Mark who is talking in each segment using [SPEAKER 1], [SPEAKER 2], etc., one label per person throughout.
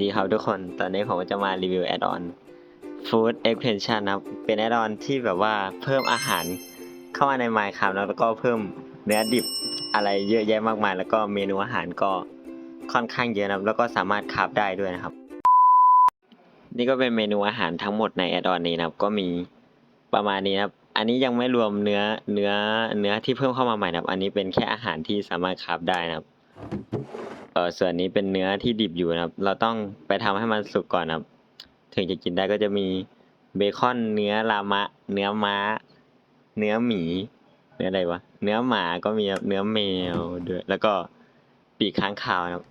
[SPEAKER 1] ดีครับทุกคน ตอนนี้ผมจะมารีวิวแอดออน Food Expansion นะครับ เป็นแอดออนที่แบบว่าเพิ่มอาหารเข้ามาใน Minecraft แล้วก็เพิ่มเนื้อดิบอะไรเยอะแยะมากมาย แล้วก็เมนูอาหารก็ค่อนข้างเยอะนะครับ แล้วก็สามารถคราฟได้ด้วยนะครับ นี่ก็เป็นเมนูอาหารทั้งหมดในแอดออนนี้นะครับ ก็มีประมาณนี้นะครับ อันนี้ยังไม่รวมเนื้อเนื้อเนื้อที่เพิ่มเข้ามาใหม่นะครับ อันนี้เป็นแค่อาหารที่สามารถคราฟได้นะครับ เออส่วนนี้เป็นเนื้อที่ดิบอยู่นะครับ เราต้องไปทำให้มันสุกก่อนนะครับ ถึงจะกินได้ก็จะมีเบคอนเนื้อลามะ เนื้อม้า เนื้อหมี เนื้ออะไรวะ เนื้อหมาก็มีครับเนื้อแมวด้วย แล้วก็ปีกค้างคาวนะครับ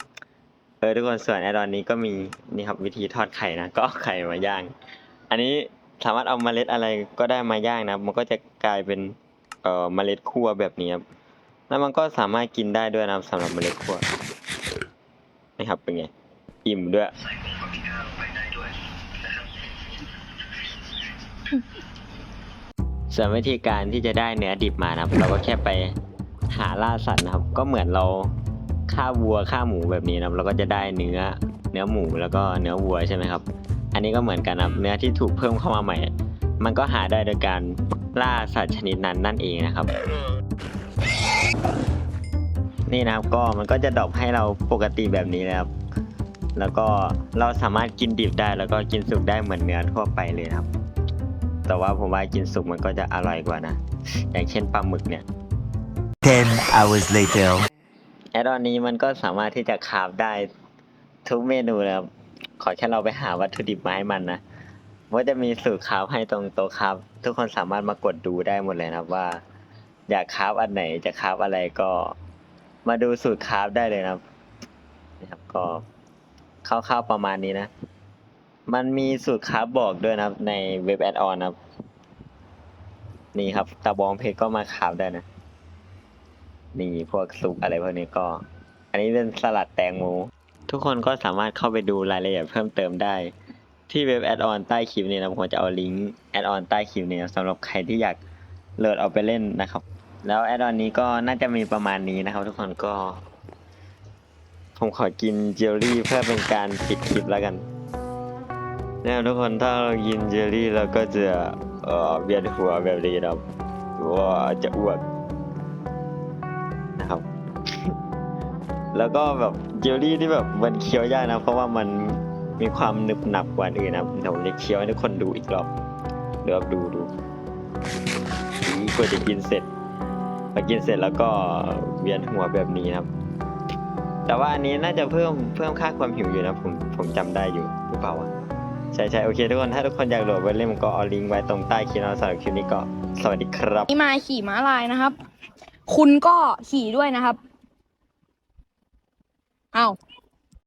[SPEAKER 1] เออทุกคนส่วนแอดออนนี้ก็มีนี่ครับวิธีทอดไข่นะ ก็ไข่มาย่าง อันนี้สามารถเอาเมล็ดอะไรก็ได้มาย่างนะ มันก็จะกลายเป็นเอ่อเมล็ดคั่วแบบนี้ครับ แล้วมันก็สามารถกินได้ด้วยนะครับสำหรับเมล็ดคั่ว นี่ครับเป็นไง อิ่มด้วยส่วนวิธีการที่จะได้เนื้อดิบมานะครับ เราก็แค่ไปหาล่าสัตว์นะครับ ก็เหมือนเราฆ่าวัวฆ่าหมูแบบนี้นะครับ เราก็จะได้เนื้อเนื้อหมูแล้วก็เนื้อวัวใช่ไหมครับ อันนี้ก็เหมือนกันนะครับ เนื้อที่ถูกเพิ่มเข้ามาใหม่ มันก็หาได้โดยการล่าสัตว์ชนิดนั้นนั่นเองนะครับ นี่นะครับก็มันก็จะดรอปให้เราปกติแบบนี้นะครับ แล้วก็เราสามารถกินดิบได้แล้วก็กินสุกได้เหมือนเนื้อทั่วไปเลยนะครับ แต่ว่าผมว่ากินสุกมันก็จะอร่อยกว่านะ อย่างเช่นปลาหมึกเนี่ย
[SPEAKER 2] 10 hours later.
[SPEAKER 1] แอดออนนี้มันก็สามารถที่จะคราฟได้ทุกเมนูเลยครับ ขอแค่เราไปหาวัตถุดิบมาให้มันนะว่าจะมีสูตรคราฟให้ตรงโต๊ะคราฟทุกคนสามารถมากดดูได้หมดเลยนะครับว่า อยากคราฟอันไหนจะคราฟอะไรก็ มาดูสูตรคราฟได้เลยนะครับนะครับ ก็คร่าวๆประมาณนี้นะ มันมีสูตรคราฟบอกด้วยนะครับ ในเว็บแอดออนนะครับนี่ครับตะบองเพชรก็มาคราฟได้นะ นี่พวกซุปอะไรพวกนี้ก็ อันนี้เป็นสลัดแตงโมทุกคนก็สามารถเข้าไปดูรายละเอียดเพิ่มเติมได้ ที่เว็บแอดออนใต้คลิปนี้นะผมจะเอาลิงก์แอดออนใต้คลิปนี้สำหรับใครที่อยากโหลดเอาไปเล่นนะครับ แล้วแอดออนนี้ก็น่าจะมีประมาณนี้นะครับ ทุกคนก็ ผมขอกินเจลลี่เพื่อเป็นการปิดคลิปแล้วกันเนี่ยทุกคนถ้าเรากินเจลลี่เราก็จะเอ่อเวียนหัวแบบนี้นะครับหรือว่าจะอ้วกนะครับ แล้วก็แบบเจลลี่ที่แบบมันเคี้ยวยากนะ เพราะว่ามันมีความหนึบหนับกว่าอื่นนะเดี๋ยวผมจะเคี้ยวให้ทุกคนดูอีกรอบเดี๋ยวดูดูนี่กว่าจะกินเสร็จ พอกินเสร็จแล้วก็เวียนหัวแบบนี้ครับ แต่ว่าอันนี้น่าจะเพิ่มเพิ่มค่าความหิวอยู่นะผมผมจำได้อยู่หรือเปล่าวะใช่ใช่โอเคทุกคนถ้าทุกคนอยากโหลดไว้เล่นผมก็เอาลิงก์ไว้ตรงใต้คลิปนะสำหรับคลิปนี้ก็สวัสดีครับ
[SPEAKER 3] นี่มาขี่ม้าลายนะครับ คุณก็ขี่ด้วยนะครับ เอา้า